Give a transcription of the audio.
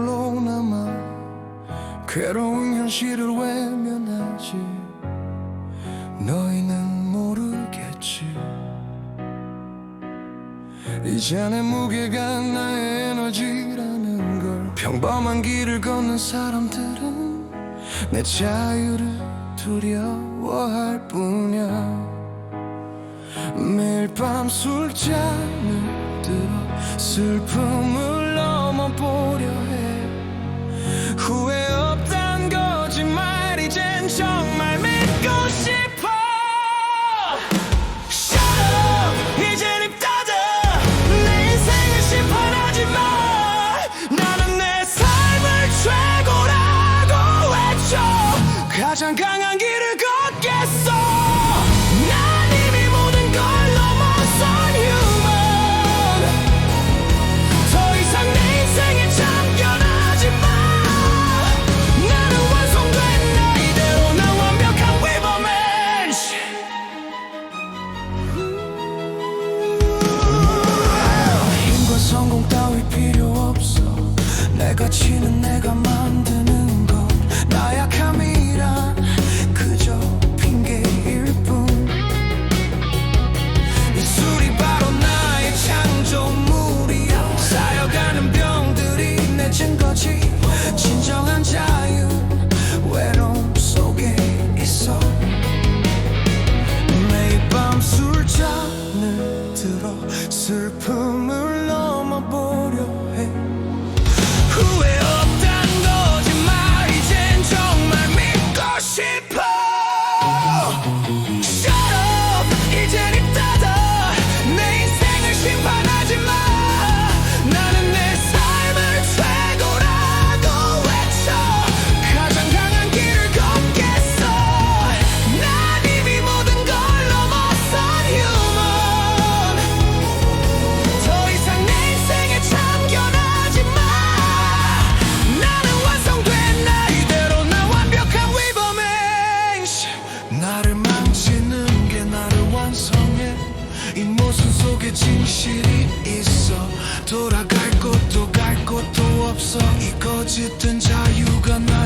홀로 남아 괴로운 현실을 외면하지. 너희는 모르겠지. 이제 내 무게가 나의 에너지라는 걸. 평범한 길을 걷는 사람들은 내 자유를 두려워할 뿐이야. 매일 밤 술잔을 들어 슬픔을 넘어보려 가장 강한 길을 걷겠어. 난 이미 모든 걸 넘어선 human. 더 이상 내 인생에 참견하지 마. 나는 완성된 나 이대로 난 완벽한 위버맨. 힘과 성공 따위 필요 없어. 내 가 치는 내가 만 슬픔 모순 속에 진실이 있어? 돌아갈 곳도 갈 곳도 없어. 이 거짓된 자유가 나